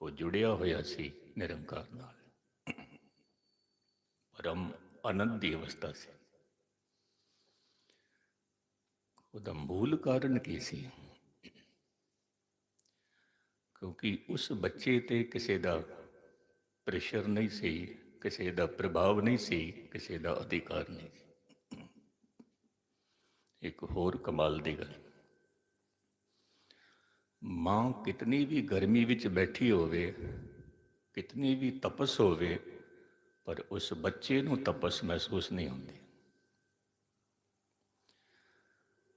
ਉਹ ਜੁੜਿਆ ਹੋਇਆ ਸੀ ਨਿਰੰਕਾਰ ਨਾਲ। ਪਰਮ ਆਨੰਦ ਦੀ ਅਵਸਥਾ ਸੀ। ਉਹਦਾ ਮੂਲ ਕਾਰਨ ਕੀ ਸੀ? ਕਿਉਂਕਿ ਉਸ ਬੱਚੇ ਤੇ ਕਿਸੇ ਦਾ ਪ੍ਰੈਸ਼ਰ ਨਹੀਂ ਸੀ, ਕਿਸੇ ਦਾ ਪ੍ਰਭਾਵ ਨਹੀਂ ਸੀ, ਕਿਸੇ ਦਾ ਅਧਿਕਾਰ ਨਹੀਂ ਸੀ। ਇੱਕ ਹੋਰ ਕਮਾਲ ਦੀ ਗੱਲ। ਮਾਂ ਕਿਤਨੀ ਵੀ ਗਰਮੀ ਵਿੱਚ ਬੈਠੀ ਹੋਵੇ, ਕਿਤਨੀ ਵੀ ਤਪਸ ਹੋਵੇ, ਪਰ ਉਸ ਬੱਚੇ ਨੂੰ ਤਪਸ ਮਹਿਸੂਸ ਨਹੀਂ ਹੁੰਦੀ।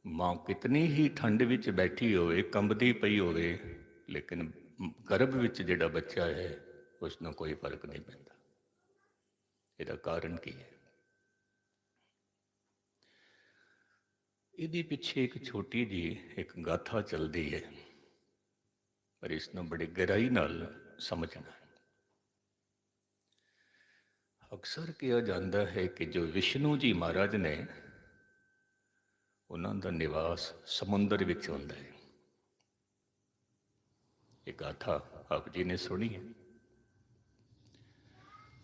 ਮਾਂ ਕਿਤਨੀ ਹੀ ਠੰਡ ਵਿੱਚ ਬੈਠੀ ਹੋਵੇ, ਕੰਬਦੀ ਪਈ ਹੋਵੇ, ਲੇਕਿਨ ਗਰਭ ਵਿੱਚ ਜਿਹੜਾ ਬੱਚਾ ਹੈ ਉਸ ਨੂੰ ਕੋਈ ਫ਼ਰਕ ਨਹੀਂ ਪੈਂਦਾ। ਇਹਦਾ ਕਾਰਨ ਕੀ ਹੈ? ਇਹਦੇ ਪਿੱਛੇ ਇੱਕ ਛੋਟੀ ਜੀ ਇੱਕ ਗਾਥਾ ਚੱਲਦੀ ਹੈ। ਪਰ ਇਸ ਨੂੰ ਬੜੀ ਗਹਿਰਾਈ ਨਾਲ ਸਮਝਣਾ ਅਕਸਰ ਕਿਹਾ ਜਾਂਦਾ ਹੈ ਕਿ ਜੋ ਵਿਸ਼ਨੂੰ ਜੀ ਮਹਾਰਾਜ ਨੇ, ਉਹਨਾਂ ਦਾ ਨਿਵਾਸ ਸਮੁੰਦਰ ਵਿੱਚ ਹੁੰਦਾ ਹੈ। ਇਹ ਗਾਥਾ ਆਪ ਜੀ ਨੇ ਸੁਣੀ ਹੈ।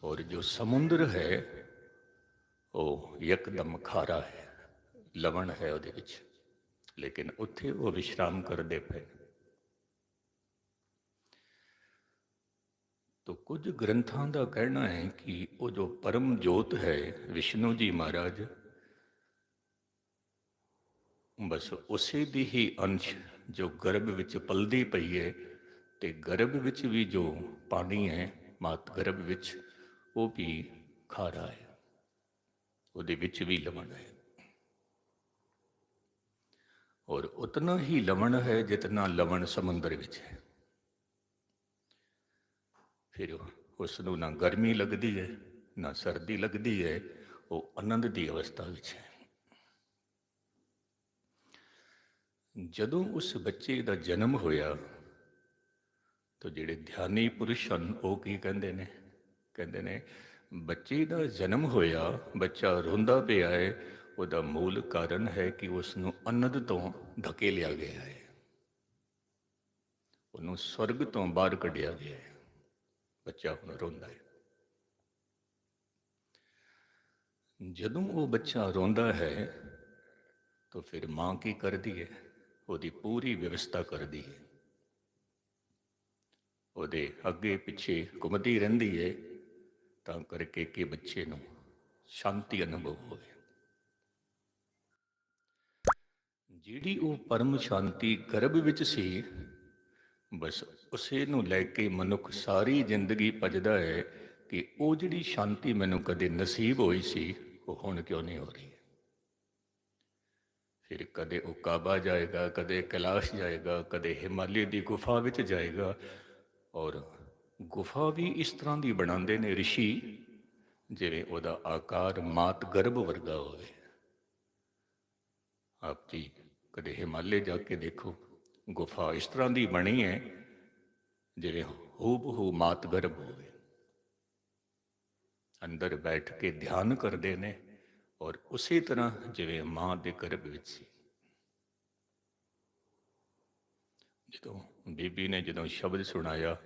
ਔਰ ਜੋ ਸਮੁੰਦਰ ਹੈ, ਉਹ ਇੱਕਦਮ ਖਾਰਾ ਹੈ, ਲਵਣ ਹੈ ਉਹਦੇ ਵਿੱਚ। ਲੇਕਿਨ ਉੱਥੇ ਉਹ ਵਿਸ਼ਰਾਮ ਕਰਦੇ ਪਏ। ਤੋ ਕੁਝ ਗ੍ਰੰਥਾਂ ਦਾ ਕਹਿਣਾ ਹੈ ਕਿ ਉਹ ਜੋ ਪਰਮ ਜੋਤ ਹੈ ਵਿਸ਼ਨੂੰ ਜੀ ਮਹਾਰਾਜ, ਬਸ ਉਸੇ ਦੀ ਹੀ ਅੰਸ਼ ਜੋ ਗਰਭ ਵਿੱਚ ਪਲਦੀ ਪਈ ਹੈ ਤੇ ਗਰਭ ਵਿੱਚ ਵੀ ਜੋ ਪਾਣੀ ਹੈ, ਮਾਤ ਗਰਭ ਵਿੱਚ, ਉਹ ਵੀ ਖਾਰਾ ਹੈ। ਉਹਦੇ ਵਿੱਚ ਵੀ ਲਵਣ ਹੈ। ਔਰ ਉਤਨਾ ਹੀ ਲਵਣ ਹੈ ਜਿਤਨਾ ਲਵਣ ਸਮੁੰਦਰ ਵਿੱਚ ਹੈ। ਫਿਰ ਉਸ ਨੂੰ ਨਾ ਗਰਮੀ ਲੱਗਦੀ ਹੈ ਨਾ ਸਰਦੀ ਲੱਗਦੀ ਹੈ ਉਹ ਆਨੰਦ ਦੀ ਅਵਸਥਾ ਵਿੱਚ ਹੈ। ਜਦੋਂ ਉਸ ਬੱਚੇ ਦਾ ਜਨਮ ਹੋਇਆ, ਤਾਂ ਜਿਹੜੇ ਧਿਆਨੀ ਪੁਰਸ਼ ਹਨ, ਉਹ ਕੀ ਕਹਿੰਦੇ ਨੇ? ਕਹਿੰਦੇ ਨੇ, ਬੱਚੇ ਦਾ ਜਨਮ ਹੋਇਆ, ਬੱਚਾ ਰੋਂਦਾ ਪਿਆ ਹੈ ਉਹਦਾ ਮੂਲ ਕਾਰਨ ਹੈ ਕਿ ਉਸ ਨੂੰ ਆਨੰਦ ਤੋਂ ਧਕੇ ਲਿਆ ਗਿਆ ਹੈ ਉਹਨੂੰ ਸਵਰਗ ਤੋਂ ਬਾਹਰ ਕੱਢਿਆ ਗਿਆ ਹੈ ਬੱਚਾ ਹੁਣ ਰੋਂਦਾ ਹੈ। ਜਦੋਂ ਉਹ ਬੱਚਾ ਰੋਂਦਾ ਹੈ, ਤਾਂ ਫਿਰ ਮਾਂ ਕੀ ਕਰਦੀ ਹੈ? ਉਹਦੀ ਪੂਰੀ ਵਿਵਸਥਾ ਕਰਦੀ ਹੈ। ਉਹਦੇ ਅੱਗੇ ਪਿੱਛੇ ਘੁੰਮਦੀ ਰਹਿੰਦੀ ਹੈ, ਤਾਂ ਕਰਕੇ ਕਿ ਬੱਚੇ ਨੂੰ ਸ਼ਾਂਤੀ ਅਨੁਭਵ ਹੋਵੇ। ਜਿਹੜੀ ਉਹ ਪਰਮ ਸ਼ਾਂਤੀ ਗਰਭ ਵਿੱਚ ਸੀ, ਬਸ ਉਸੇ ਨੂੰ ਲੈ ਕੇ ਮਨੁੱਖ ਸਾਰੀ ਜ਼ਿੰਦਗੀ ਭਜਦਾ ਹੈ ਕਿ ਉਹ ਜਿਹੜੀ ਸ਼ਾਂਤੀ ਮੈਨੂੰ ਕਦੇ ਨਸੀਬ ਹੋਈ ਸੀ, ਉਹ ਹੁਣ ਕਿਉਂ ਨਹੀਂ ਹੋ ਰਹੀ ਫਿਰ ਕਦੇ ਉਹ ਕਾਬਾ ਜਾਏਗਾ, ਕਦੇ ਕੈਲਾਸ਼ ਜਾਏਗਾ, ਕਦੇ ਹਿਮਾਲਿਆ ਦੀ ਗੁਫਾ ਵਿੱਚ ਜਾਏਗਾ ਔਰ ਗੁਫਾ ਵੀ ਇਸ ਤਰ੍ਹਾਂ ਦੀ ਬਣਾਉਂਦੇ ਨੇ ઋષਿ ਜਿਵੇਂ ਉਹਦਾ ਆਕਾਰ ਮਾਤ ਗਰਭ ਵਰਗਾ ਹੋਵੇ। ਆਪ ਜੀ ਕਦੇ ਹਿਮਾਲਿਆ ਜਾ ਕੇ ਦੇਖੋ, ਗੁਫਾ ਇਸ ਤਰ੍ਹਾਂ ਦੀ ਬਣੀ ਹੈ ਜਿਵੇਂ ਹੂਬਹੂ ਮਾਤ ਗਰਭ ਹੋਵੇ। ਅੰਦਰ ਬੈਠ ਕੇ ਧਿਆਨ ਕਰਦੇ ਨੇ ਔਰ ਉਸੇ ਤਰ੍ਹਾਂ ਜਿਵੇਂ ਮਾਂ ਦੇ ਗਰਭ ਵਿੱਚ ਸੀ। ਜਦੋਂ ਬੀਬੀ ਨੇ ਜਦੋਂ ਸ਼ਬਦ ਸੁਣਾਇਆ,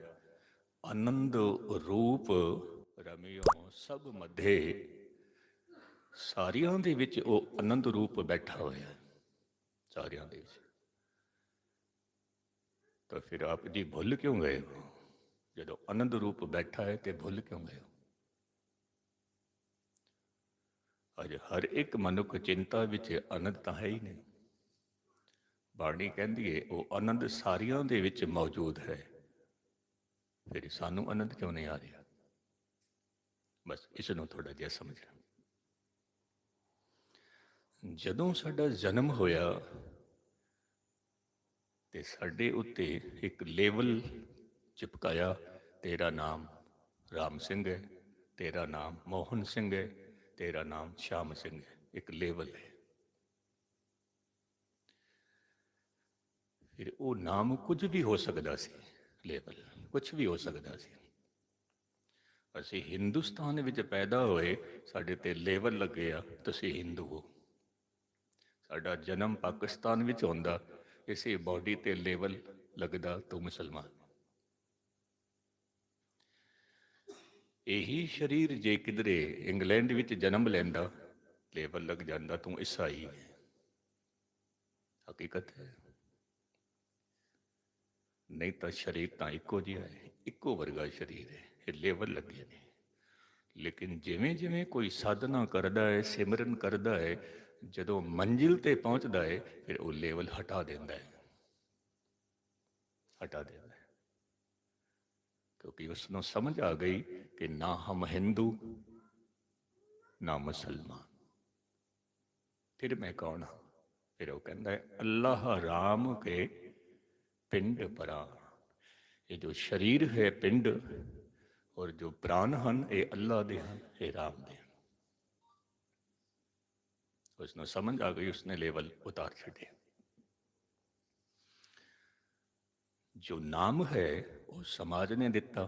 ਆਨੰਦ ਰੂਪ ਰਮਿਓ ਸਭ ਮਧੇ, ਸਾਰਿਆਂ ਦੇ ਵਿੱਚ ਉਹ ਆਨੰਦ ਰੂਪ ਬੈਠਾ ਹੋਇਆ, ਸਾਰਿਆਂ ਦੇ ਵਿੱਚ। ਤਾਂ ਫਿਰ ਆਪ ਜੀ ਭੁੱਲ ਕਿਉਂ ਗਏ ਹੋ? ਜਦੋਂ ਆਨੰਦ ਰੂਪ ਬੈਠਾ ਹੈ ਤੇ ਭੁੱਲ ਕਿਉਂ ਗਏ ਹੋ? ਅਜ ਹਰ ਇੱਕ ਮਨੁੱਖ ਚਿੰਤਾ ਵਿੱਚ ਆਨੰਦ ਤਾਂ ਹੈ ਹੀ ਨਹੀਂ। ਬਾਣੀ ਕਹਿੰਦੀ ਏ, ਉਹ ਆਨੰਦ ਸਾਰਿਆਂ ਦੇ ਵਿੱਚ ਮੌਜੂਦ ਹੈ। ਫਿਰ ਸਾਨੂੰ ਆਨੰਦ ਕਿਉਂ ਨਹੀਂ ਆ ਰਿਹਾ? ਬਸ ਇਸ ਨੂੰ ਥੋੜਾ ਜਿਹਾ ਸਮਝਣਾ ਜਦੋਂ ਸਾਡਾ ਜਨਮ ਹੋਇਆ ਤੇ ਸਾਡੇ ਉੱਤੇ ਇੱਕ ਲੇਵਲ ਚਿਪਕਾਇਆ, ਤੇਰਾ ਨਾਮ ਰਾਮ ਸਿੰਘ ਹੈ, ਤੇਰਾ ਨਾਮ ਮੋਹਨ ਸਿੰਘ ਹੈ, ਤੇਰਾ ਨਾਮ ਸ਼ਾਮ ਸਿੰਘ ਹੈ, ਇੱਕ ਲੇਵਲ ਹੈ। ਫਿਰ ਉਹ ਨਾਮ ਕੁਝ ਵੀ ਹੋ ਸਕਦਾ ਸੀ, ਲੇਵਲ ਕੁਝ ਵੀ ਹੋ ਸਕਦਾ ਸੀ। ਅਸੀਂ ਹਿੰਦੁਸਤਾਨ ਵਿੱਚ ਪੈਦਾ ਹੋਏ, ਸਾਡੇ ਤੇ ਲੇਵਲ ਲੱਗਿਆ ਤੁਸੀਂ ਹਿੰਦੂ ਹੋ। ਸਾਡਾ ਜਨਮ ਪਾਕਿਸਤਾਨ ਵਿੱਚ ਹੁੰਦਾ ਇਸੇ ਬਾਡੀ ਤੇ ਲੇਵਲ ਲੱਗਦਾ ਤੂੰ ਮੁਸਲਮਾਨ। ਇਹੀ ਸਰੀਰ ਜੇ ਕਿਧਰੇ ਇੰਗਲੈਂਡ ਵਿੱਚ ਜਨਮ ਲੈਂਦਾ ਲੇਬਲ ਲੱਗ ਜਾਂਦਾ ਤੂੰ ਈਸਾਈ। ਹੈ ਹਕੀਕਤ ਹੈ। ਨਹੀਂ ਤਾਂ ਸਰੀਰ ਤਾਂ ਇੱਕੋ ਜਿਹਾ ਹੈ, ਇੱਕੋ ਵਰਗਾ ਸਰੀਰ ਹੈ, ਇਹ ਲੇਬਲ ਲੱਗੇ ਨੇ। ਲੇਕਿਨ ਜਿਵੇਂ ਜਿਵੇਂ ਕੋਈ ਸਾਧਨਾ ਕਰਦਾ ਹੈ, ਸਿਮਰਨ ਕਰਦਾ ਹੈ ਜਦੋਂ ਮੰਜ਼ਿਲ ਤੇ ਪਹੁੰਚਦਾ ਹੈ ਫਿਰ ਉਹ ਲੇਵਲ ਹਟਾ ਦਿੰਦਾ ਹੈ ਹਟਾ ਦਿੰਦਾ ਹੈ ਕਿਉਂਕਿ ਉਸ ਨੂੰ ਸਮਝ ਆ ਗਈ ਕਿ ਨਾ ਹਮ ਹਿੰਦੂ, ਨਾ ਮੁਸਲਮਾਨ। ਫਿਰ ਮੈਂ ਕੌਣ ਹਾਂ? ਫਿਰ ਉਹ ਕਹਿੰਦਾ ਹੈ ਅੱਲਾਹ ਰਾਮ ਕੇ ਪਿੰਡ ਪਰਾ। ਇਹ ਜੋ ਸਰੀਰ ਹੈ ਪਿੰਡ, ਔਰ ਜੋ ਪ੍ਰਾਨ ਹਨ, ਇਹ ਅੱਲਾ ਦੇ ਹਨ, ਇਹ ਰਾਮ ਦੇ ਹਨ ਉਸ ਨੂੰ ਸਮਝ ਆ ਗਈ ਉਸਨੇ ਲੈਵਲ ਉਤਾਰ ਛੱਡੇ ਜੋ ਨਾਮ ਹੈ ਉਹ ਸਮਾਜ ਨੇ ਦਿੱਤਾ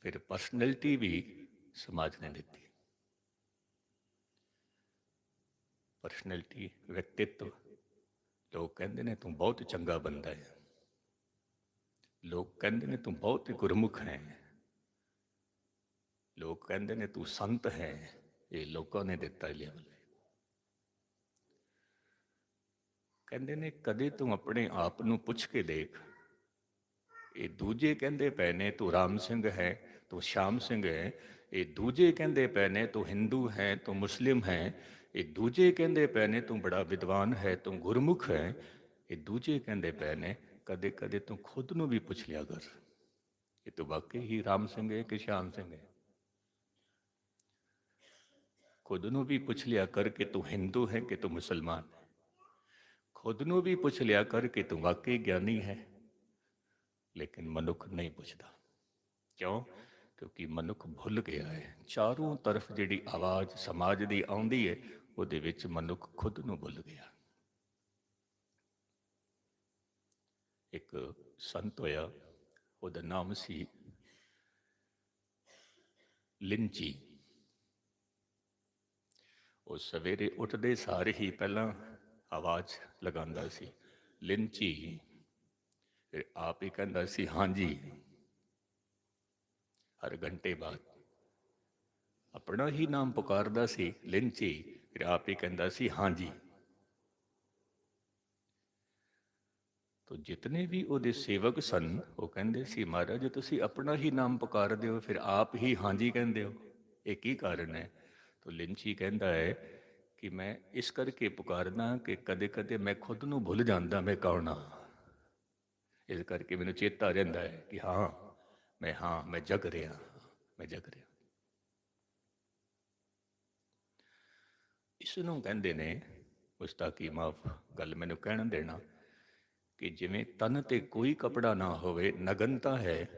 ਫਿਰ ਪਰਸਨੈਲਿਟੀ ਵੀ ਸਮਾਜ ਨੇ ਦਿੱਤੀ ਪਰਸਨੈਲਿਟੀ ਵਿਅਕਤਿਤਵ ਲੋਕ ਕਹਿੰਦੇ ਨੇ ਤੂੰ ਬਹੁਤ ਚੰਗਾ ਬੰਦਾ ਹੈ ਲੋਕ ਕਹਿੰਦੇ ਨੇ ਤੂੰ ਬਹੁਤ ਗੁਰਮੁਖ ਹੈ ਲੋਕ ਕਹਿੰਦੇ ਨੇ ਤੂੰ ਸੰਤ ਹੈ ਇਹ ਲੋਕਾਂ ਨੇ ਦਿੱਤਾ ਲੈਵਲ ਕਹਿੰਦੇ ਨੇ, ਕਦੇ ਤੂੰ ਆਪਣੇ ਆਪ ਨੂੰ ਪੁੱਛ ਕੇ ਦੇਖ। ਇਹ ਦੂਜੇ ਕਹਿੰਦੇ ਪਏ ਨੇ, ਤੂੰ ਰਾਮ ਸਿੰਘ ਹੈ, ਤੂੰ ਸ਼ਾਮ ਸਿੰਘ ਹੈ। ਇਹ ਦੂਜੇ ਕਹਿੰਦੇ ਪਏ ਨੇ, ਤੂੰ ਹਿੰਦੂ ਹੈ, ਤੂੰ ਮੁਸਲਿਮ ਹੈ। ਇਹ ਦੂਜੇ ਕਹਿੰਦੇ ਪਏ ਨੇ, ਤੂੰ ਬੜਾ ਵਿਦਵਾਨ ਹੈ, ਤੂੰ ਗੁਰਮੁਖ ਹੈ। ਇਹ ਦੂਜੇ ਕਹਿੰਦੇ ਪਏ ਨੇ, ਕਦੇ ਕਦੇ ਤੂੰ ਖੁਦ ਨੂੰ ਵੀ ਪੁੱਛ ਲਿਆ ਕਰ। ਇਹ ਤੂੰ ਵਾਕਈ ਹੀ ਰਾਮ ਸਿੰਘ ਹੈ ਕਿ ਸ਼ਾਮ ਸਿੰਘ ਹੈ? ਖੁਦ ਨੂੰ ਵੀ ਪੁੱਛ ਲਿਆ ਕਰ ਕਿ ਤੂੰ ਹਿੰਦੂ ਹੈ ਕਿ ਤੂੰ ਮੁਸਲਮਾਨ ਹੈ। ਖੁਦ ਨੂੰ ਵੀ ਪੁੱਛ ਲਿਆ ਕਰ ਕਿ ਤੂੰ ਵਾਕਈ ਗਿਆਨੀ ਹੈ। ਲੇਕਿਨ ਮਨੁੱਖ ਨਹੀਂ ਪੁੱਛਦਾ। ਕਿਉਂ? ਕਿਉਂਕਿ ਮਨੁੱਖ ਭੁੱਲ ਗਿਆ ਹੈ। ਚਾਰੋਂ ਤਰਫ ਜਿਹੜੀ ਆਵਾਜ਼ ਸਮਾਜ ਦੀ ਆਉਂਦੀ ਹੈ, ਉਹਦੇ ਵਿੱਚ ਮਨੁੱਖ ਖੁਦ ਨੂੰ ਭੁੱਲ ਗਿਆ। ਇੱਕ ਸੰਤ ਹੋਇਆ, ਉਹਦਾ ਨਾਮ ਸੀ ਲਿੰਚੀ। ਉਹ ਸਵੇਰੇ ਉੱਠਦੇ ਸਾਰੇ ਹੀ ਪਹਿਲਾਂ ਆਵਾਜ਼ ਲਗਾਉਂਦਾ ਸੀ, ਲਿੰਚੀ। ਆਪ ਹੀ ਕਹਿੰਦਾ ਸੀ ਹਾਂਜੀ ਹਰ ਘੰਟੇ ਬਾਅਦ ਆਪਣਾ ਹੀ ਨਾਮ ਪੁਕਾਰਦਾ ਸੀ, ਲਿੰਚੀ। ਫਿਰ ਆਪ ਹੀ ਕਹਿੰਦਾ ਸੀ ਹਾਂਜੀ ਤੋ ਜਿਤਨੇ ਵੀ ਉਹਦੇ ਸੇਵਕ ਸਨ, ਉਹ ਕਹਿੰਦੇ ਸੀ, ਮਹਾਰਾਜ, ਤੁਸੀਂ ਆਪਣਾ ਹੀ ਨਾਮ ਪੁਕਾਰਦੇ ਹੋ, ਫਿਰ ਆਪ ਹੀ ਹਾਂਜੀ ਕਹਿੰਦੇ ਹੋ। ਇਹ ਕੀ ਕਾਰਨ ਹੈ? ਤੋ ਲਿੰਚੀ ਕਹਿੰਦਾ ਹੈ ਕਿ ਮੈਂ ਇਸ ਕਰਕੇ ਪੁਕਾਰਦਾ ਕਿ ਕਦੇ-ਕਦੇ ਮੈਂ ਖੁਦ ਨੂੰ ਭੁੱਲ ਜਾਂਦਾ, ਮੈਂ ਕੌਣ ਹਾਂ? ਇਸ ਕਰਕੇ ਮੈਨੂੰ ਚੇਤਾ ਰਹਿੰਦਾ ਹੈ ਕਿ ਹਾਂ, ਮੈਂ ਹਾਂ, ਮੈਂ ਜਗ ਰਿਹਾ ਮੈਂ ਜਗ ਰਿਹਾ ਇਸ ਨੂੰ ਕਹਿੰਦੇ ਨੇ ਉਸਤਾ ਕੀ ਮਾਫ ਗੱਲ ਮੈਨੂੰ ਕਹਿਣ ਦੇਣਾ, ਕਿ ਜਿਵੇਂ ਤਨ ਤੇ ਕੋਈ ਕਪੜਾ ਨਾ ਹੋਵੇ, ਨਗਨਤਾ ਹੈ,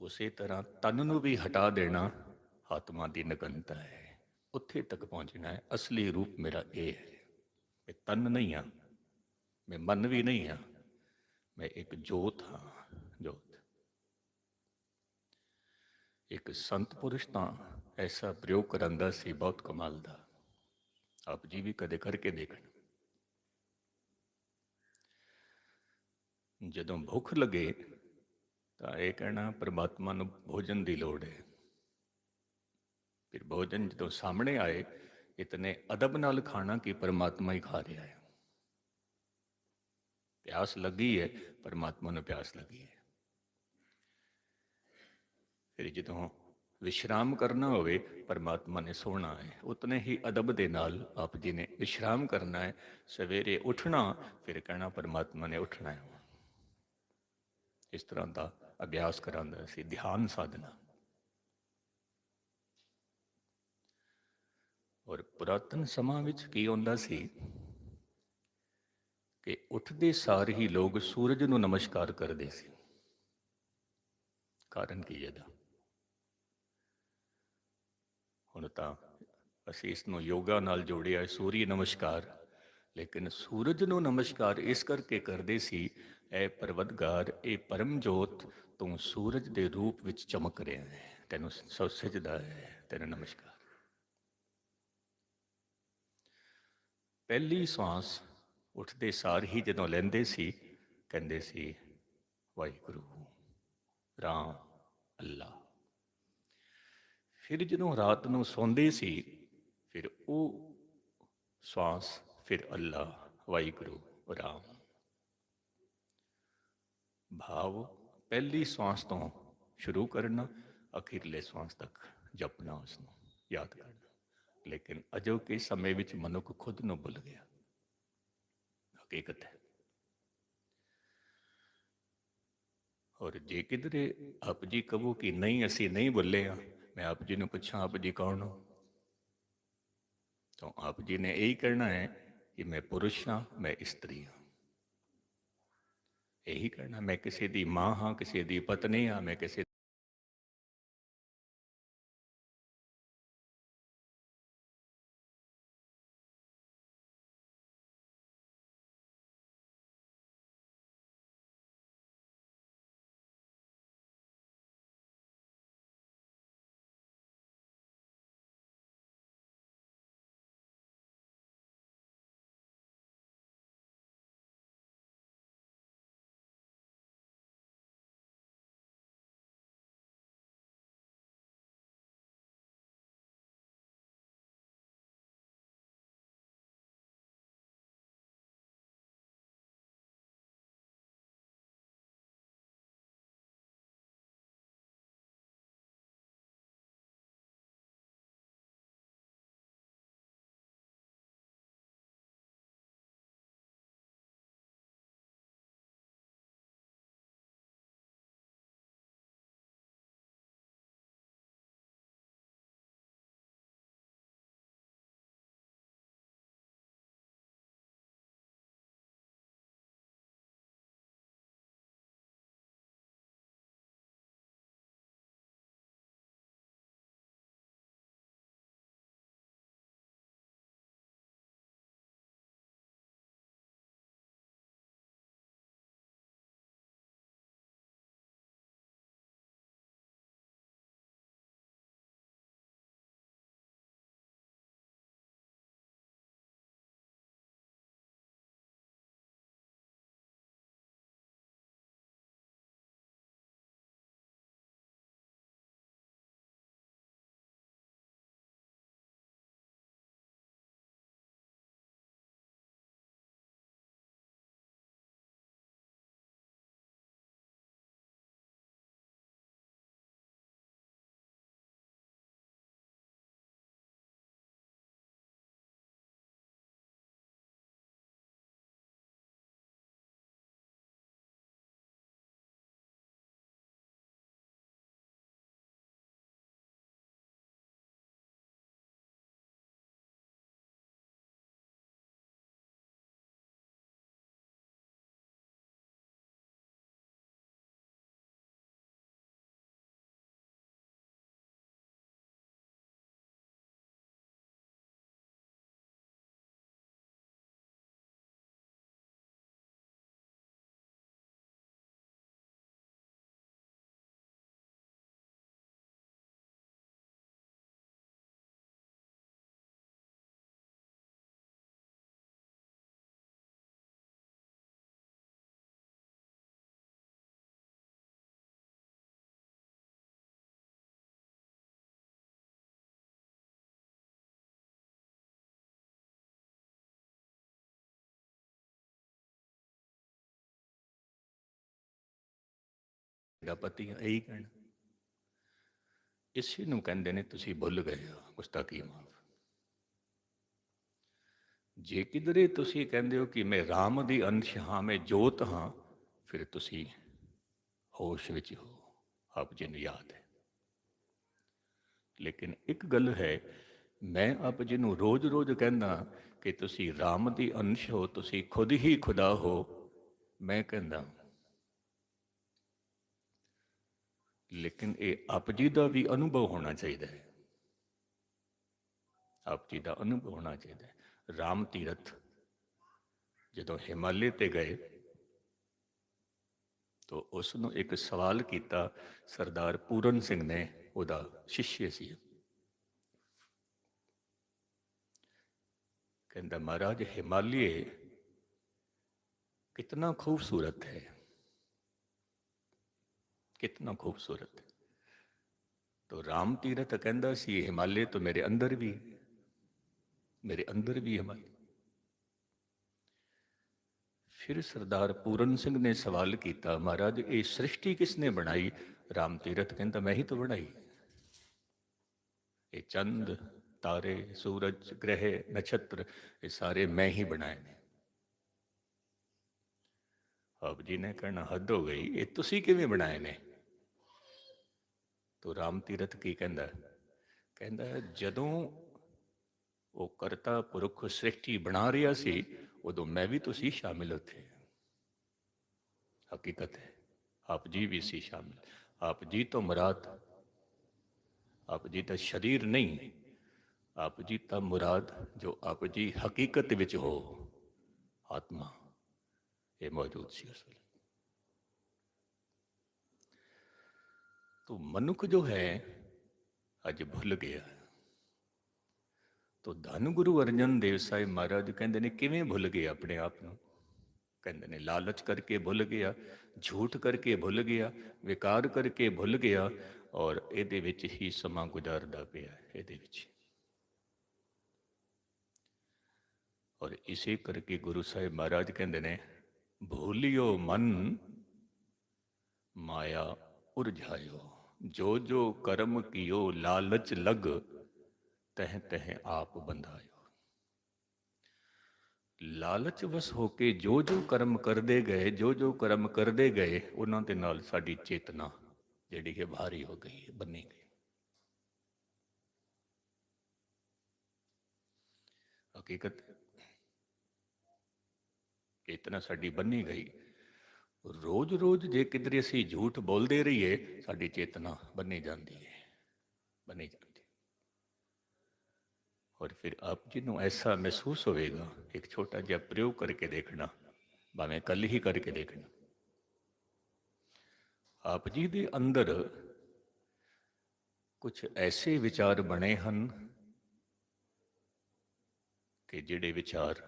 ਉਸੇ ਤਰ੍ਹਾਂ ਤਨ ਨੂੰ ਵੀ ਹਟਾ ਦੇਣਾ, ਆਤਮਾ ਦੀ ਨਗਨਤਾ ਹੈ। ਉੱਥੇ ਤੱਕ ਪਹੁੰਚਣਾ ਹੈ। ਅਸਲੀ ਰੂਪ ਮੇਰਾ ਇਹ ਹੈ। ਮੈਂ ਤਨ ਨਹੀਂ ਹਾਂ, ਮੈਂ ਮਨ ਵੀ ਨਹੀਂ ਹਾਂ, ਮੈਂ ਇੱਕ ਜੋਤ ਹਾਂ, ਜੋਤ। ਇੱਕ ਸੰਤ ਪੁਰਸ਼ ਤਾਂ ਐਸਾ ਪ੍ਰਯੋਗ ਕਰਾਂਦਾ ਸੀ, ਬਹੁਤ ਕਮਾਲ ਦਾ। ਆਪ ਜੀ ਵੀ ਕਦੇ ਕਰਕੇ ਦੇਖਣ। ਜਦੋਂ ਭੁੱਖ ਲੱਗੇ ਤਾਂ ਇਹ ਕਹਿਣਾ ਪ੍ਰਮਾਤਮਾ ਨੂੰ ਭੋਜਨ ਦੀ ਲੋੜ ਹੈ। ਫਿਰ ਭੋਜਨ ਜਦੋਂ ਸਾਹਮਣੇ ਆਏ, ਇਤਨੇ ਅਦਬ ਨਾਲ ਖਾਣਾ ਕਿ ਪਰਮਾਤਮਾ ਹੀ ਖਾ ਰਿਹਾ ਹੈ। ਪਿਆਸ ਲੱਗੀ ਹੈ, ਪਰਮਾਤਮਾ ਨੂੰ ਪਿਆਸ ਲੱਗੀ ਹੈ। ਫਿਰ ਜਦੋਂ ਵਿਸ਼ਰਾਮ ਕਰਨਾ ਹੋਵੇ, ਪਰਮਾਤਮਾ ਨੇ ਸੋਣਾ ਹੈ। ਉਤਨੇ ਹੀ ਅਦਬ ਦੇ ਨਾਲ ਆਪ ਜੀ ਨੇ ਵਿਸ਼ਰਾਮ ਕਰਨਾ ਹੈ। ਸਵੇਰੇ ਉੱਠਣਾ, ਫਿਰ ਕਹਿਣਾ ਪਰਮਾਤਮਾ ਨੇ ਉੱਠਣਾ ਹੈ। ਇਸ ਤਰ੍ਹਾਂ ਦਾ ਅਭਿਆਸ ਕਰਾਂਦਾ ਸੀ, ਧਿਆਨ ਸਾਧਨਾ। ਔਰ ਪੁਰਾਤਨ ਸਮਾਂ ਵਿੱਚ ਕੀ ਹੁੰਦਾ ਸੀ ਕਿ ਉੱਠਦੇ ਸਾਰ ਹੀ ਲੋਕ ਸੂਰਜ ਨੂੰ ਨਮਸਕਾਰ ਕਰਦੇ ਸੀ। ਕਾਰਨ ਕੀ ਇਹਦਾ? ਹੁਣ ਤਾਂ ਅਸੀਂ ਇਸ ਨੂੰ ਯੋਗਾ ਨਾਲ ਜੋੜਿਆ ਸੂਰਜ ਨਮਸਕਾਰ, ਲੇਕਿਨ ਸੂਰਜ ਨੂੰ ਨਮਸਕਾਰ ਇਸ ਕਰਕੇ ਕਰਦੇ ਸੀ, ਐ ਪਰਵਤਗਾਰ, ਇਹ ਪਰਮ ਜੋਤ ਤੂੰ ਸੂਰਜ ਦੇ ਰੂਪ ਵਿੱਚ ਚਮਕ ਰਿਹਾ ਹੈ, ਤੈਨੂੰ ਸੋ ਸਜਦਾ ਹੈ ਤੈਨੂੰ ਨਮਸਕਾਰ। ਪਹਿਲੀ ਸਵਾਸ ਉੱਠਦੇ ਸਾਰ ਹੀ ਜਦੋਂ ਲੈਂਦੇ ਸੀ, ਕਹਿੰਦੇ ਸੀ, ਵਾਹਿਗੁਰੂ, ਰਾਮ, ਅੱਲਾ। ਫਿਰ ਜਦੋਂ ਰਾਤ ਨੂੰ ਸੌਂਦੇ ਸੀ, ਫਿਰ ਉਹ ਸਵਾਸ ਫਿਰ ਅੱਲਾ, ਵਾਹਿਗੁਰੂ, ਰਾਮ। ਭਾਵ ਪਹਿਲੀ ਸਵਾਸ ਤੋਂ ਸ਼ੁਰੂ ਕਰਨਾ, ਅਖੀਰਲੇ ਸਵਾਸ ਤੱਕ ਜਪਣਾ ਉਸ ਨੂੰ ਯਾਦ ਕਰਨਾ। ਲੇਕਿਨ ਅਜੋਕੇ ਸਮੇਂ ਵਿੱਚ ਮਨੁੱਖ ਖੁਦ ਨੂੰ ਭੁੱਲ ਗਿਆ। ਹਕੀਕਤ ਹੈ। ਔਰ ਜੇ ਕਿਧਰੇ ਆਪ ਜੀ ਕਹੋ ਕਿ ਨਹੀਂ, ਅਸੀਂ ਨਹੀਂ ਬੁੱਲੇ ਆ ਮੈਂ ਆਪ ਜੀ ਨੂੰ ਪੁੱਛਾਂ, ਆਪ ਜੀ ਕੌਣ ਹੋ? ਤਾਂ ਆਪ ਜੀ ਨੇ ਇਹੀ ਕਹਿਣਾ ਹੈ ਕਿ ਮੈਂ ਪੁਰਸ਼ ਹਾਂ, ਮੈਂ ਇਸਤਰੀ ਹਾਂ। ਇਹੀ ਕਹਿਣਾ, ਮੈਂ ਕਿਸੇ ਦੀ ਮਾਂ ਹਾਂ, ਕਿਸੇ ਦੀ ਪਤਨੀ ਹਾਂ, ਮੈਂ ਕਿਸੇ ਦਾ ਪਤੀ ਇਹੀ ਕਹਿਣਾ। ਇਸੇ ਨੂੰ ਕਹਿੰਦੇ ਨੇ, ਤੁਸੀਂ ਭੁੱਲ ਗਏ ਹੋ, ਗੁਸਤਾਖੀ ਮਾਫ। ਜੇ ਕਿਧਰੇ ਤੁਸੀਂ ਕਹਿੰਦੇ ਹੋ ਕਿ ਮੈਂ ਰਾਮ ਦੀ ਅੰਸ਼ ਹਾਂ, ਮੈਂ ਜੋਤ ਹਾਂ, ਫਿਰ ਤੁਸੀਂ ਹੋਸ਼ ਵਿੱਚ ਹੋ, ਆਪ ਜੀ ਨੂੰ ਯਾਦ ਹੈ। ਲੇਕਿਨ ਇੱਕ ਗੱਲ ਹੈ, ਮੈਂ ਆਪ ਜੀ ਨੂੰ ਰੋਜ਼-ਰੋਜ਼ ਕਹਿੰਦਾ ਕਿ ਤੁਸੀਂ ਰਾਮ ਦੀ ਅੰਸ਼ ਹੋ, ਤੁਸੀਂ ਖੁਦ ਹੀ ਖੁਦਾ ਹੋ, ਮੈਂ ਕਹਿੰਦਾ ਲੇਕਿਨ ਇਹ ਆਪ ਜੀ ਦਾ ਵੀ ਅਨੁਭਵ ਹੋਣਾ ਚਾਹੀਦਾ ਹੈ ਆਪ ਜੀ ਦਾ ਅਨੁਭਵ ਹੋਣਾ ਚਾਹੀਦਾ ਹੈ ਰਾਮ ਤੀਰਥ ਜਦੋਂ ਹਿਮਾਲੇ ਤੇ ਗਏ ਤਾਂ ਉਸ ਨੂੰ ਇੱਕ ਸਵਾਲ ਕੀਤਾ ਸਰਦਾਰ ਪੂਰਨ ਸਿੰਘ ਨੇ ਉਹਦਾ ਸ਼ਿਸ਼ਯ ਸੀ ਕਹਿੰਦਾ ਮਹਾਰਾਜ ਹਿਮਾਲਿਏ कितना खूबसूरत है कितना खूबसूरत। तो राम तीरथ कहता सी हिमालय तो मेरे अंदर भी मेरे अंदर भी हिमालय। फिर सरदार पूरन सिंह ने सवाल किया महाराज, ये सृष्टि किसने बनाई? राम तीरथ कहता मैं ही तो बनाई। ये चंद, तारे, सूरज, ग्रह, नक्षत्र, ये सारे मैं ही बनाए ने अब जी ने कहना, हद हो गई, ये तुम कि बनाए ने? ਤੋ ਰਾਮ ਤੀਰਥ ਕੀ ਕਹਿੰਦਾ? ਕਹਿੰਦਾ, ਜਦੋਂ ਉਹ ਕਰਤਾ ਪੁਰਖ ਸ੍ਰਿਸ਼ਟੀ ਬਣਾ ਰਿਹਾ ਸੀ, ਉਦੋਂ ਮੈਂ ਵੀ ਤੁਸੀਂ ਸ਼ਾਮਿਲ ਉੱਥੇ ਹਕੀਕਤ ਹੈ, ਆਪ ਜੀ ਵੀ ਸੀ ਸ਼ਾਮਿਲ। ਆਪ ਜੀ ਤੋਂ ਮੁਰਾਦ, ਆਪ ਜੀ ਦਾ ਸ਼ਰੀਰ ਨਹੀਂ, ਆਪ ਜੀ ਤਾਂ ਮੁਰਾਦ ਜੋ ਆਪ ਜੀ ਹਕੀਕਤ ਵਿੱਚ ਹੋ, ਆਤਮਾ, ਇਹ ਮੌਜੂਦ ਸੀ ਉਸ ਵੇਲੇ। ਤੋ ਮਨੁੱਖ ਜੋ ਹੈ, ਅੱਜ ਭੁੱਲ ਗਿਆ। ਤੋ ਧੰਨ ਗੁਰੂ ਅਰਜਨ ਦੇਵ ਸਾਹਿਬ ਮਹਾਰਾਜ ਕਹਿੰਦੇ ਨੇ, ਕਿਵੇਂ ਭੁੱਲ ਗਏ ਆਪਣੇ ਆਪ ਨੂੰ? ਕਹਿੰਦੇ ਨੇ, ਲਾਲਚ ਕਰਕੇ ਭੁੱਲ ਗਿਆ, ਝੂਠ ਕਰਕੇ ਭੁੱਲ ਗਿਆ, ਵਿਕਾਰ ਕਰਕੇ ਭੁੱਲ ਗਿਆ ਔਰ ਇਹਦੇ ਵਿੱਚ ਹੀ ਸਮਾਂ ਗੁਜ਼ਾਰਦਾ ਪਿਆ ਇਹਦੇ ਵਿੱਚ। ਔਰ ਇਸੇ ਕਰਕੇ ਗੁਰੂ ਸਾਹਿਬ ਮਹਾਰਾਜ ਕਹਿੰਦੇ ਨੇ, ਭੁੱਲਿਓ ਮਨ, ਮਾਇਆ ਉਰਝਾਇਓ। ਜੋ ਜੋ ਕਰਮ ਕੀਓ ਲਾਲਚ ਲਗ, ਤਹ ਤਹ ਆਪ ਬੰਧਾਇਓ। ਲਾਲਚ ਵਸ ਹੋ ਕੇ ਜੋ ਜੋ ਕਰਮ ਕਰਦੇ ਗਏ, ਜੋ ਜੋ ਕਰਮ ਕਰਦੇ ਗਏ, ਉਹਨਾਂ ਦੇ ਨਾਲ ਸਾਡੀ ਚੇਤਨਾ ਜਿਹੜੀ ਹੈ ਭਾਰੀ ਹੋ ਗਈ ਹੈ ਬੰਨੀ ਗਈ। ਹਕੀਕਤ ਚੇਤਨਾ ਸਾਡੀ ਬੰਨੀ ਗਈ। ਰੋਜ਼-ਰੋਜ਼ ਜੇ ਕਿਧਰੇ ਅਸੀਂ ਝੂਠ ਬੋਲਦੇ ਰਹੀਏ, ਸਾਡੀ ਚੇਤਨਾ ਬੰਨੀ ਜਾਂਦੀ ਹੈ ਬੰਨੀ ਜਾਂਦੀ ਔਰ ਫਿਰ ਆਪ ਜੀ ਨੂੰ ਐਸਾ ਮਹਿਸੂਸ ਹੋਵੇਗਾ ਇੱਕ ਛੋਟਾ ਜਿਹਾ ਪ੍ਰਯੋਗ ਕਰਕੇ ਦੇਖਣਾ, ਭਾਵੇਂ ਕੱਲ ਹੀ ਕਰਕੇ ਦੇਖਣਾ। ਆਪ ਜੀ ਦੇ ਅੰਦਰ ਕੁਝ ਐਸੇ ਵਿਚਾਰ ਬਣੇ ਹਨ ਕਿ ਜਿਹੜੇ ਵਿਚਾਰ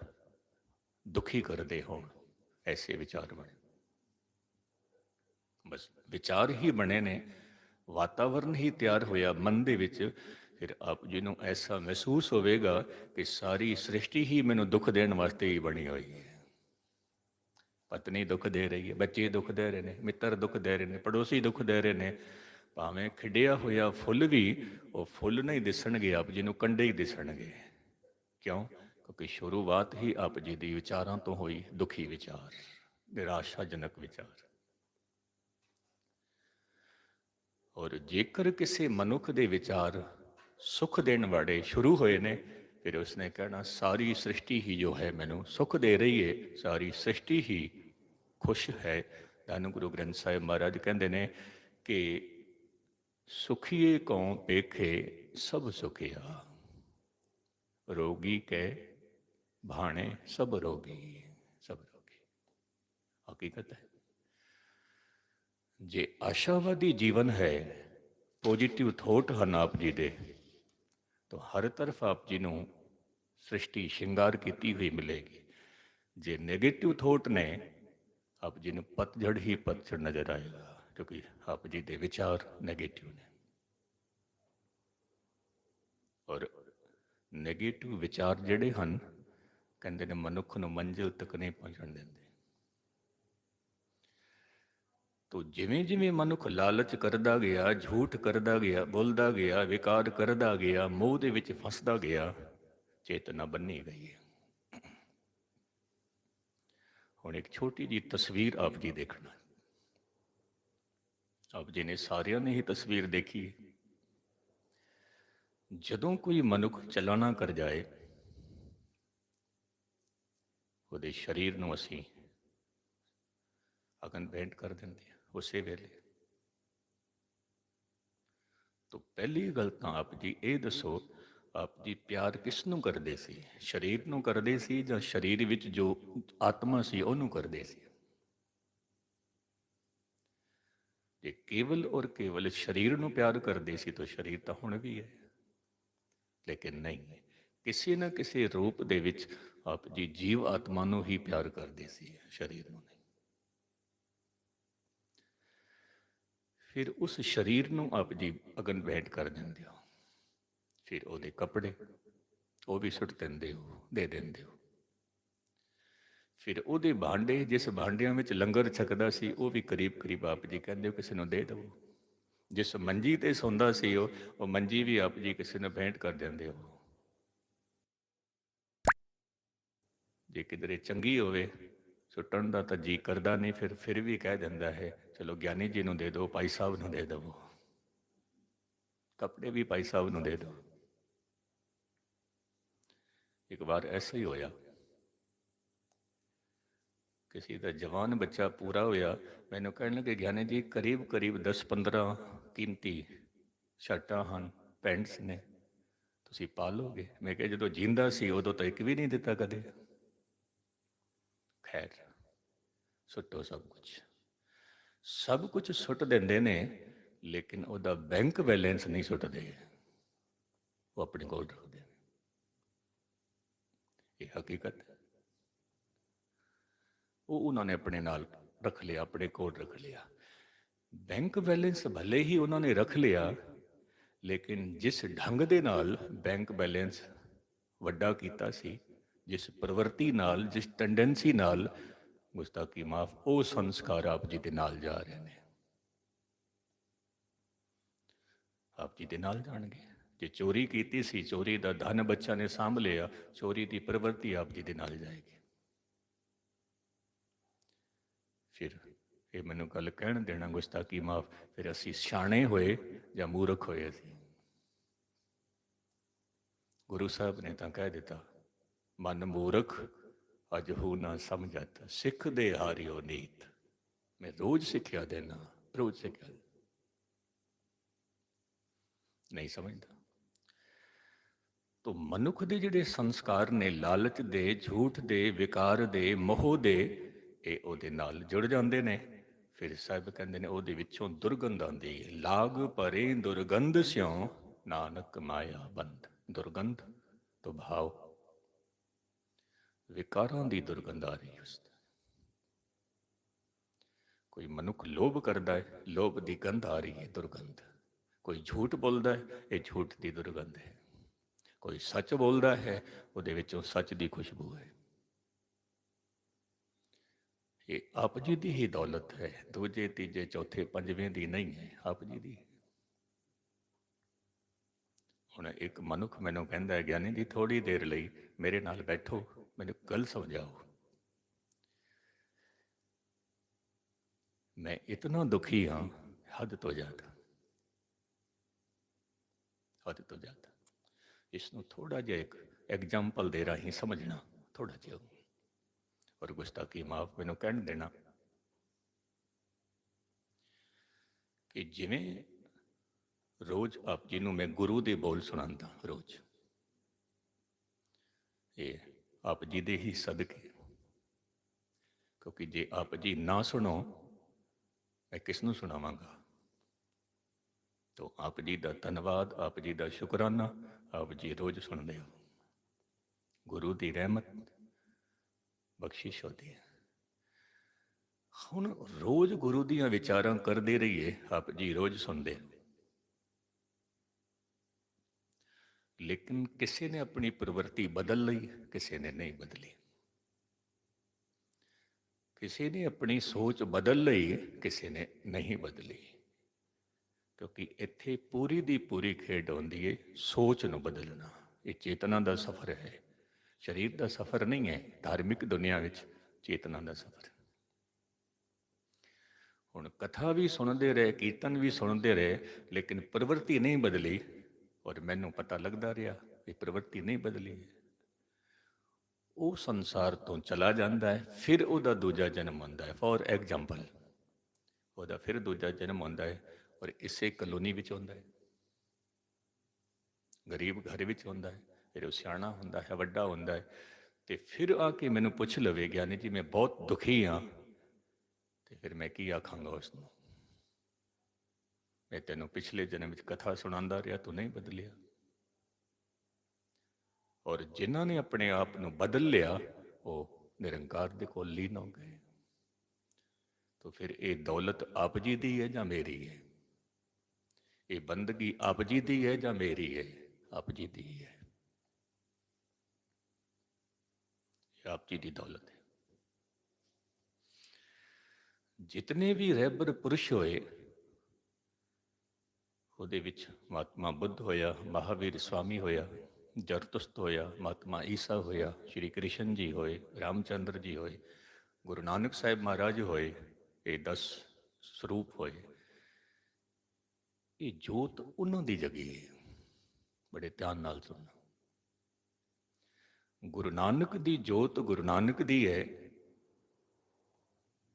ਦੁਖੀ ਕਰਦੇ ਹੋਣ, ਐਸੇ ਵਿਚਾਰ ਬਣੇ। ਬਸ ਵਿਚਾਰ ਹੀ ਬਣੇ ਨੇ, ਵਾਤਾਵਰਨ ਹੀ ਤਿਆਰ ਹੋਇਆ ਮਨ ਦੇ ਵਿੱਚ, ਫਿਰ ਆਪ ਜੀ ਨੂੰ ਐਸਾ ਮਹਿਸੂਸ ਹੋਵੇਗਾ ਕਿ ਸਾਰੀ ਸ੍ਰਿਸ਼ਟੀ ਹੀ ਮੈਨੂੰ ਦੁੱਖ ਦੇਣ ਵਾਸਤੇ ਹੀ ਬਣੀ ਹੋਈ ਹੈ। ਪਤਨੀ ਦੁੱਖ ਦੇ ਰਹੀ ਹੈ, ਬੱਚੇ ਦੁੱਖ ਦੇ ਰਹੇ ਨੇ, ਮਿੱਤਰ ਦੁੱਖ ਦੇ ਰਹੇ ਨੇ, ਪੜੋਸੀ ਦੁੱਖ ਦੇ ਰਹੇ ਨੇ, ਭਾਵੇਂ ਖਿੜਿਆ ਹੋਇਆ ਫੁੱਲ ਵੀ ਉਹ ਫੁੱਲ ਨਹੀਂ ਦਿਸਣਗੇ, ਆਪ ਜੀ ਨੂੰ ਕੰਡੇ ਹੀ ਦਿਸਣਗੇ। ਕਿਉਂ? ਕਿਉਂਕਿ ਸ਼ੁਰੂਆਤ ਹੀ ਆਪ ਜੀ ਦੀ ਵਿਚਾਰਾਂ ਤੋਂ ਹੋਈ ਦੁਖੀ ਵਿਚਾਰ, ਨਿਰਾਸ਼ਾਜਨਕ ਵਿਚਾਰ। ਔਰ ਜੇਕਰ ਕਿਸੇ ਮਨੁੱਖ ਦੇ ਵਿਚਾਰ ਸੁਖ ਦੇਣ ਵਾਲੇ ਸ਼ੁਰੂ ਹੋਏ ਨੇ, ਫਿਰ ਉਸਨੇ ਕਹਿਣਾ, ਸਾਰੀ ਸ੍ਰਿਸ਼ਟੀ ਹੀ ਜੋ ਹੈ ਮੈਨੂੰ ਸੁਖ ਦੇ ਰਹੀ ਹੈ ਸਾਰੀ ਸ੍ਰਿਸ਼ਟੀ ਹੀ ਖੁਸ਼ ਹੈ। ਧੰਨ ਗੁਰੂ ਗ੍ਰੰਥ ਸਾਹਿਬ ਮਹਾਰਾਜ ਕਹਿੰਦੇ ਨੇ ਕਿ ਸੁਖੀਏ ਕਉ ਪੇਖੇ ਸਭ ਸੁਖਿਆ। ਰੋਗੀ ਕੈ ਭਾਣੇ, ਸਭ ਰੋਗੀ ਸਭ ਰੋਗੀ। ਹਕੀਕਤ ਹੈ। ਜੇ ਆਸ਼ਾਵਾਦੀ ਜੀਵਨ ਹੈ ਪੋਜੀਟਿਵ ਥੋਟ ਹਨ ਆਪ ਜੀ ਦੇ, ਤਾਂ ਹਰ ਤਰਫ ਆਪ ਜੀ ਨੂੰ ਸ੍ਰਿਸ਼ਟੀ ਸ਼ਿੰਗਾਰ ਕੀਤੀ ਹੋਈ ਮਿਲੇਗੀ। ਜੇ ਨੈਗੇਟਿਵ ਥੋਟ ਨੇ, ਆਪ ਜੀ ਨੂੰ ਪਤਝੜ ਹੀ ਪਤਝੜ ਨਜ਼ਰ ਆਏਗਾ, ਕਿਉਂਕਿ ਆਪ ਜੀ ਦੇ ਵਿਚਾਰ ਨੈਗੇਟਿਵ ਨੇ। ਔਰ ਨੈਗੇਟਿਵ ਵਿਚਾਰ ਜਿਹੜੇ ਹਨ, ਕਹਿੰਦੇ ਨੇ ਮਨੁੱਖ ਨੂੰ ਮੰਜ਼ਿਲ ਤੱਕ ਨਹੀਂ ਪਹੁੰਚਣ ਦਿੰਦੇ। ਤੋ ਜਿਵੇਂ ਜਿਵੇਂ ਮਨੁੱਖ ਲਾਲਚ ਕਰਦਾ ਗਿਆ, ਝੂਠ ਕਰਦਾ ਗਿਆ, ਬੋਲਦਾ ਗਿਆ, ਵਿਕਾਰ ਕਰਦਾ ਗਿਆ, ਮੋਹ ਦੇ ਵਿੱਚ ਫਸਦਾ ਗਿਆ, ਚੇਤਨਾ ਬੰਨੀ ਗਈ ਹੈ। ਹੁਣ ਇੱਕ ਛੋਟੀ ਜੀ ਤਸਵੀਰ ਆਪ ਜੀ ਦੇਖਣਾ ਆਪ ਜੀ ਨੇ ਸਾਰਿਆਂ ਨੇ ਹੀ ਤਸਵੀਰ ਦੇਖੀ ਹੈ। ਜਦੋਂ ਕੋਈ ਮਨੁੱਖ ਚਲਾਣਾ ਕਰ ਜਾਏ, ਉਹਦੇ ਸਰੀਰ ਨੂੰ ਅਸੀਂ ਅਗਨ ਭੇਂਟ ਕਰ ਦਿੰਦੇ ਹਾਂ। ਉਸੇ ਵੇਲੇ। ਤੋਂ ਪਹਿਲੀ ਗੱਲ ਤਾਂ ਆਪ ਜੀ ਇਹ ਦੱਸੋ, ਆਪ ਜੀ ਪਿਆਰ ਕਿਸ ਨੂੰ ਕਰਦੇ ਸੀ? ਸਰੀਰ ਨੂੰ ਕਰਦੇ ਸੀ ਜਾਂ ਸਰੀਰ ਵਿੱਚ ਜੋ ਆਤਮਾ ਸੀ ਉਹਨੂੰ ਕਰਦੇ ਸੀ? ਜੇ ਕੇਵਲ ਔਰ ਕੇਵਲ ਸਰੀਰ ਨੂੰ ਪਿਆਰ ਕਰਦੇ ਸੀ ਤਾਂ ਸਰੀਰ ਤਾਂ ਹੁਣ ਵੀ ਹੈ। ਲੇਕਿਨ ਨਹੀਂ, ਕਿਸੇ ਨਾ ਕਿਸੇ ਰੂਪ ਦੇ ਵਿੱਚ ਆਪ ਜੀ ਜੀਵ ਆਤਮਾ ਨੂੰ ਹੀ ਪਿਆਰ ਕਰਦੇ ਸੀ, ਸਰੀਰ ਨੂੰ ਨਹੀਂ ਫਿਰ ਉਸ ਸਰੀਰ ਨੂੰ ਆਪ ਜੀ ਅਗਨ ਬੈਠ ਕਰ ਦਿੰਦੇ ਹੋ। ਫਿਰ ਉਹਦੇ ਕੱਪੜੇ ਉਹ ਵੀ ਸੁੱਟ ਦਿੰਦੇ ਹੋ, ਦੇ ਦਿੰਦੇ ਹੋ। ਫਿਰ ਉਹਦੇ ਭਾਂਡੇ, ਜਿਸ ਭਾਂਡਿਆਂ ਵਿੱਚ ਲੰਗਰ ਛਕਦਾ ਸੀ, ਉਹ ਵੀ ਕਰੀਬ ਕਰੀਬ ਆਪ ਜੀ ਕਹਿੰਦੇ ਹੋ ਕਿਸੇ ਨੂੰ ਦੇ ਦਿਓ ਜਿਸ ਮੰਜੀ ਤੇ ਸੌਂਦਾ ਸੀ ਉਹ ਉਹ ਮੰਜੀ ਵੀ ਆਪ ਜੀ ਕਿਸੇ ਨੂੰ ਭੇਂਟ ਕਰ ਦਿੰਦੇ ਹੋ। ਜੇ ਕਿਧਰੇ ਚੰਗੀ ਹੋਵੇ ਸੁੱਟਣ ਦਾ ਤਾਂ ਜੀ ਕਰਦਾ ਨਹੀਂ, ਫਿਰ ਫਿਰ ਵੀ ਕਹਿ ਦਿੰਦਾ ਹੈ, ਚਲੋ ਗਿਆਨੀ ਜੀ ਨੂੰ ਦੇ ਦਿਓ, ਭਾਈ ਸਾਹਿਬ ਨੂੰ ਦੇ ਦਿਓ ਕੱਪੜੇ ਵੀ ਭਾਈ ਸਾਹਿਬ ਨੂੰ ਦੇ ਦਿਓ। ਇੱਕ ਵਾਰ ਐਸਾ ਹੀ ਹੋਇਆ। ਕਿਸੇ ਦਾ ਜਵਾਨ ਬੱਚਾ ਪੂਰਾ ਹੋਇਆ, ਮੈਨੂੰ ਕਹਿਣ ਲੱਗੇ, ਗਿਆਨੀ ਜੀ, ਕਰੀਬ ਕਰੀਬ 10-15 ਕੀਮਤੀ ਸ਼ਰਟਾਂ ਹਨ, ਪੈਂਟਸ ਨੇ, ਤੁਸੀਂ ਪਾ ਲੋਗੇ ਮੈਂ ਕਿਹਾ, ਜਦੋਂ ਜਿੰਦਾ ਸੀ, ਉਦੋਂ ਤਾਂ ਇੱਕ ਵੀ ਨਹੀਂ ਦਿੱਤਾ ਕਦੇ। ਖੈਰ, ਸੁੱਟੋ ਸਭ ਕੁਝ ਸਭ ਕੁਝ ਸੁੱਟ ਦਿੰਦੇ ਨੇ, ਲੇਕਿਨ ਉਹਦਾ ਬੈਂਕ ਬੈਲੈਂਸ ਨਹੀਂ ਸੁੱਟਦੇ। ਉਹ ਆਪਣੇ ਕੋਲ ਰੱਖਦੇ ਨੇ। ਇਹ ਹਕੀਕਤ ਹੈ। ਉਹ ਉਹਨਾਂ ਨੇ ਆਪਣੇ ਨਾਲ ਰੱਖ ਲਿਆ, ਆਪਣੇ ਕੋਲ ਰੱਖ ਲਿਆ। ਬੈਂਕ ਬੈਲੈਂਸ ਭਲੇ ਹੀ ਉਹਨਾਂ ਨੇ ਰੱਖ ਲਿਆ, ਲੇਕਿਨ ਜਿਸ ਢੰਗ ਦੇ ਨਾਲ ਬੈਂਕ ਬੈਲੈਂਸ ਵੱਡਾ ਕੀਤਾ ਸੀ ਜਿਸ ਪ੍ਰਵਰਤੀ ਨਾਲ, ਜਿਸ ਟੈਂਡੈਂਸੀ ਨਾਲ ਗੁਸਤਾਖੀ ਮਾਫ, ਉਹ ਸੰਸਕਾਰ ਆਪ ਜੀ ਦੇ ਨਾਲ ਜਾ ਰਹੇ ਨੇ। ਆਪ ਜੀ ਦੇ ਨਾਲ ਜਾਣਗੇ। ਜੇ ਚੋਰੀ ਕੀਤੀ ਸੀ, ਚੋਰੀ ਦਾ ਧਨ ਬੱਚਾ ਨੇ ਸਾਂਭ ਲਿਆ, ਚੋਰੀ ਦੀ ਪ੍ਰਵਰਤੀ ਆਪ ਜੀ ਦੇ ਨਾਲ ਜਾਏਗੀ। ਫਿਰ ਇਹ ਮੈਨੂੰ ਗੱਲ ਕਹਿਣ ਦੇਣਾ, ਗੁਸਤਾਖੀ ਮਾਫ, ਫਿਰ ਅਸੀਂ ਸਿਆਣੇ ਹੋਏ ਜਾਂ ਮੂਰਖ ਹੋਏ ਅਸੀਂ? ਗੁਰੂ ਸਾਹਿਬ ਨੇ ਤਾਂ ਕਹਿ ਦਿੱਤਾ ਮਨ ਮੂਰਖ ਅਜਹੂ ਨਾ ਸਮਝਤ, ਸਿੱਖ ਦੇ ਹਾਰਿਓ ਨੀਤ। ਮੈਂ ਰੋਜ਼ ਸਿੱਖਿਆ ਦੇਣਾ ਰੋਜ਼ ਸਿੱਖਿਆ ਨਹੀਂ ਸਮਝਦਾ। ਤੋ ਮਨੁੱਖ ਦੇ ਜਿਹੜੇ ਸੰਸਕਾਰ ਨੇ, ਲਾਲਚ ਦੇ, ਝੂਠ ਦੇ, ਵਿਕਾਰ ਦੇ, ਮੋਹ ਦੇ, ਇਹ ਉਹਦੇ ਨਾਲ ਜੁੜ ਜਾਂਦੇ ਨੇ। ਫਿਰ ਸਾਹਿਬ ਕਹਿੰਦੇ ਨੇ, ਉਹਦੇ ਵਿੱਚੋਂ ਦੁਰਗੰਧ ਆਉਂਦੀ ਹੈ ਲਾਗ ਪਰੇ ਦੁਰਗੰਧ ਸਿਉ, ਨਾਨਕ ਮਾਇਆ ਬੰਦ। ਦੁਰਗੰਧ ਤੋਂ ਭਾਵ ਵਿਕਾਰਾਂ ਦੀ ਦੁਰਗੰਧ ਆ ਰਹੀ ਉਸ ਕੋਈ ਮਨੁੱਖ ਲੋਭ ਕਰਦਾ ਹੈ, ਲੋਭ ਦੀ ਗੰਧ ਆ ਰਹੀ ਹੈ ਦੁਰਗੰਧ। ਕੋਈ ਝੂਠ ਬੋਲਦਾ ਹੈ, ਇਹ ਝੂਠ ਦੀ ਦੁਰਗੰਧ ਹੈ। ਕੋਈ ਸੱਚ ਬੋਲਦਾ ਹੈ, ਉਹਦੇ ਵਿੱਚੋਂ ਸੱਚ ਦੀ ਖੁਸ਼ਬੂ ਹੈ। ਇਹ ਆਪ ਜੀ ਦੀ ਹੀ ਦੌਲਤ ਹੈ, ਦੂਜੇ, ਤੀਜੇ, ਚੌਥੇ, ਪੰਜਵੇਂ ਦੀ ਨਹੀਂ ਹੈ, ਆਪ ਜੀ ਦੀ ਹੁਣ ਇੱਕ ਮਨੁੱਖ ਮੈਨੂੰ ਕਹਿੰਦਾ ਹੈ, ਗਿਆਨੀ ਜੀ ਥੋੜੀ ਦੇਰ ਲਈ ਮੇਰੇ ਨਾਲ ਬੈਠੋ, ਮੈਨੂੰ ਗੱਲ ਸਮਝਾਓ। ਮੈਂ ਇਤਨਾ ਦੁਖੀ ਹਾਂ, ਹੱਦ ਤੋਂ ਜ਼ਿਆਦਾ। ਹੱਦ ਤੋਂ ਜ਼ਿਆਦਾ। ਇਸ ਨੂੰ ਥੋੜਾ ਜਿਹਾ ਇੱਕ ਐਗਜ਼ਾਮਪਲ ਦੇ ਰਾਹੀਂ ਸਮਝਣਾ ਥੋੜਾ ਜਿਹਾ। ਔਰ ਗੁਸਤਾਖੀ ਮਾਫ ਮੈਨੂੰ ਕਹਿਣ ਦੇਣਾ ਕਿ ਜਿਵੇਂ ਰੋਜ਼ ਆਪ ਜੀ ਨੂੰ ਮੈਂ ਗੁਰੂ ਦੇ ਬੋਲ ਸੁਣਾਉਂਦਾ, ਰੋਜ਼। ਇਹ ਆਪ ਜੀ ਦੇ ਹੀ ਸਦਕੇ। ਕਿਉਂਕਿ ਜੇ ਆਪ ਜੀ ਨਾ ਸੁਣੋ, ਮੈਂ ਕਿਸ ਨੂੰ ਸੁਣਾਵਾਂਗਾ? ਤੋ ਆਪ ਜੀ ਦਾ ਧੰਨਵਾਦ, ਆਪ ਜੀ ਦਾ ਸ਼ੁਕਰਾਨਾ, ਆਪ ਜੀ ਰੋਜ਼ ਸੁਣਦੇ ਹੋ। ਗੁਰੂ ਦੀ ਰਹਿਮਤ, ਬਖਸ਼ਿਸ਼ ਹੁੰਦੀ ਹੈ। ਹੁਣ ਰੋਜ਼ ਗੁਰੂ ਦੀਆਂ ਵਿਚਾਰਾਂ ਕਰਦੇ ਰਹੀਏ, ਆਪ ਜੀ ਰੋਜ਼ ਸੁਣਦੇ ਹੋ। ਲੇਕਿਨ ਕਿਸੇ ਨੇ ਆਪਣੀ ਪ੍ਰਵਰਤੀ ਬਦਲ ਲਈ, ਕਿਸੇ ਨੇ ਨਹੀਂ ਬਦਲੀ। ਕਿਸੇ ਨੇ ਆਪਣੀ ਸੋਚ ਬਦਲ ਲਈ, ਕਿਸੇ ਨੇ ਨਹੀਂ ਬਦਲੀ। ਕਿਉਂਕਿ ਇੱਥੇ ਪੂਰੀ ਦੀ ਪੂਰੀ ਖੇਡ ਹੁੰਦੀ ਹੈ ਸੋਚ ਨੂੰ ਬਦਲਣਾ। ਇਹ ਚੇਤਨਾ ਦਾ ਸਫ਼ਰ ਹੈ। ਸਰੀਰ ਦਾ ਸਫ਼ਰ ਨਹੀਂ ਹੈ, ਧਾਰਮਿਕ ਦੁਨੀਆ ਵਿੱਚ ਚੇਤਨਾ ਦਾ ਸਫ਼ਰ। ਹੁਣ ਕਥਾ ਵੀ ਸੁਣਦੇ ਰਹੇ, ਕੀਰਤਨ ਵੀ ਸੁਣਦੇ ਰਹੇ, ਲੇਕਿਨ ਪ੍ਰਵਰਤੀ ਨਹੀਂ ਬਦਲੀ। ਔਰ ਮੈਨੂੰ ਪਤਾ ਲੱਗਦਾ ਰਿਹਾ ਕਿ ਪ੍ਰਵਰਤੀ ਨਹੀਂ ਬਦਲੀ ਉਹ ਸੰਸਾਰ ਤੋਂ ਚਲਾ ਜਾਂਦਾ ਹੈ, ਫਿਰ ਉਹਦਾ ਦੂਜਾ ਜਨਮ ਹੁੰਦਾ ਹੈ। ਫੋਰ ਐਗਜ਼ਾਮਪਲ ਉਹਦਾ ਫਿਰ ਦੂਜਾ ਜਨਮ ਹੁੰਦਾ ਹੈ ਔਰ ਇਸੇ ਕਲੋਨੀ ਵਿੱਚ ਹੁੰਦਾ ਹੈ। ਗਰੀਬ ਘਰ ਵਿੱਚ ਹੁੰਦਾ ਹੈ, ਫਿਰ ਉਹ ਸਿਆਣਾ ਹੁੰਦਾ ਹੈ, ਵੱਡਾ ਹੁੰਦਾ ਹੈ। ਤੇ ਫਿਰ ਆ ਕੇ ਮੈਨੂੰ ਪੁੱਛ ਲਵੇ ਗਿਆਨੀ ਜੀ ਮੈਂ ਬਹੁਤ ਦੁਖੀ ਹਾਂ। ਤੇ ਫਿਰ ਮੈਂ ਕੀ ਆਖਾਂਗਾ ਉਸ ਨੂੰ ਮੈਂ ਤੈਨੂੰ ਪਿਛਲੇ ਜਨਮ ਵਿੱਚ ਕਥਾ ਸੁਣਾਉਂਦਾ ਰਿਹਾ, ਤੂੰ ਨਹੀਂ ਬਦਲਿਆ। ਔਰ ਜਿਨ੍ਹਾਂ ਨੇ ਆਪਣੇ ਆਪ ਨੂੰ ਬਦਲ ਲਿਆ, ਉਹ ਨਿਰੰਕਾਰ ਦੇ ਕੋਲ ਲੀਨ ਹੋ ਗਏ। ਤਾਂ ਫਿਰ ਇਹ ਦੌਲਤ ਆਪ ਜੀ ਦੀ ਹੈ ਜਾਂ ਮੇਰੀ ਹੈ? ਇਹ ਬੰਦਗੀ ਆਪ ਜੀ ਦੀ ਹੈ ਜਾਂ ਮੇਰੀ ਹੈ? ਆਪ ਜੀ ਦੀ ਹੈ। ਇਹ ਆਪ ਜੀ ਦੀ ਦੌਲਤ ਹੈ। ਜਿਤਨੇ ਵੀ ਰਹਿਬਰ ਪੁਰਸ਼ ਹੋਏ ਉਹਦੇ ਵਿੱਚ ਮਹਾਤਮਾ ਬੁੱਧ ਹੋਇਆ, ਮਹਾਵੀਰ ਸਵਾਮੀ ਹੋਇਆ, ਜਰਤੁਸਤ ਹੋਇਆ, ਮਹਾਤਮਾ ਈਸਾ ਹੋਇਆ, ਸ਼੍ਰੀ ਕ੍ਰਿਸ਼ਨ ਜੀ ਹੋਏ, ਰਾਮਚੰਦਰ ਜੀ ਹੋਏ, ਗੁਰੂ ਨਾਨਕ ਸਾਹਿਬ ਮਹਾਰਾਜ ਹੋਏ, ਇਹ 10 ਸਰੂਪ ਹੋਏ। ਇਹ ਜੋਤ ਉਹਨਾਂ ਦੀ ਜਗੀ ਹੈ। ਬੜੇ ਧਿਆਨ ਨਾਲ ਸੁਣਨਾ। ਗੁਰੂ ਨਾਨਕ ਦੀ ਜੋਤ ਗੁਰੂ ਨਾਨਕ ਦੀ ਹੈ।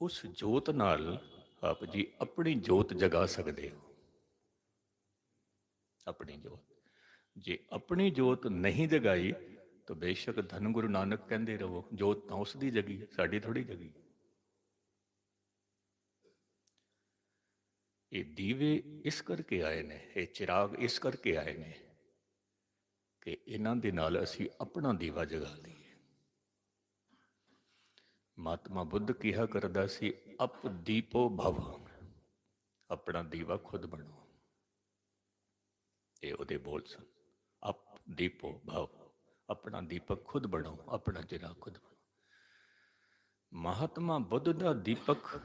ਉਸ ਜੋਤ ਨਾਲ ਆਪ ਜੀ ਆਪਣੀ ਜੋਤ ਜਗਾ ਸਕਦੇ ਹੋ। ਆਪਣੀ ਜੋਤ। ਜੇ ਆਪਣੀ ਜੋਤ ਨਹੀਂ ਜਗਾਈ, ਤਾਂ ਬੇਸ਼ੱਕ ਧੰਨ ਗੁਰੂ ਨਾਨਕ ਕਹਿੰਦੇ ਰਹੋ, ਜੋਤ ਤਾਂ ਉਸ ਦੀ ਜਗੀ ਸਾਡੀ ਥੋੜੀ ਜਗੀ ਇਹ ਦੀਵੇ ਇਸ ਕਰਕੇ ਆਏ ਨੇ, ਇਹ ਚਿਰਾਗ ਇਸ ਕਰਕੇ ਆਏ ਨੇ ਕਿ ਇਹਨਾਂ ਦੇ ਨਾਲ ਅਸੀਂ ਆਪਣਾ ਦੀਵਾ ਜਗਾ ਲਈਏ। ਮਹਾਤਮਾ ਬੁੱਧ ਕਿਹਾ ਕਰਦਾ ਸੀ, ਅਪ ਦੀਪੋ ਭਵ, ਆਪਣਾ ਦੀਵਾ ਖੁਦ ਬਣੋ। ਇਹ ਉਹਦੇ ਬੋਲ ਸਨ। ਅਪ ਦੀਪੋ ਭਵ ਆਪਣਾ ਦੀਪਕ ਖੁਦ ਬਣੋ, ਆਪਣਾ ਚਿਰਾ ਖੁਦ ਬਣੋ। ਮਹਾਤਮਾ ਬੁੱਧ ਦਾ ਦੀਪਕ,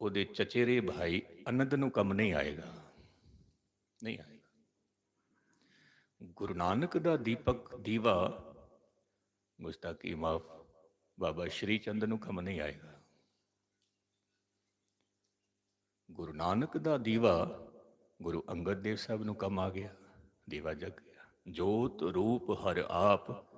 ਉਹਦੇ ਚਚੇਰੇ ਭਾਈ ਅਨੰਦ ਨੂੰ ਕੰਮ ਨਹੀਂ ਆਏਗਾ। ਨਹੀਂ ਆਏਗਾ। ਗੁਰੂ ਨਾਨਕ ਦਾ ਦੀਪਕ ਦੀਵਾ, ਗੁਸਤਾਖੀ ਮਾਫ, ਬਾਬਾ ਸ਼੍ਰੀ ਚੰਦ ਨੂੰ ਕੰਮ ਨਹੀਂ ਆਏਗਾ। ਗੁਰੂ ਨਾਨਕ ਦਾ ਦੀਵਾ ਗੁਰੂ ਅੰਗਦ ਦੇਵ ਸਾਹਿਬ ਨੂੰ ਕੰਮ ਆ ਗਿਆ, ਦੀਵਾ ਜਗ ਗਿਆ। ਜੋਤ ਰੂਪ ਹਰ ਆਪ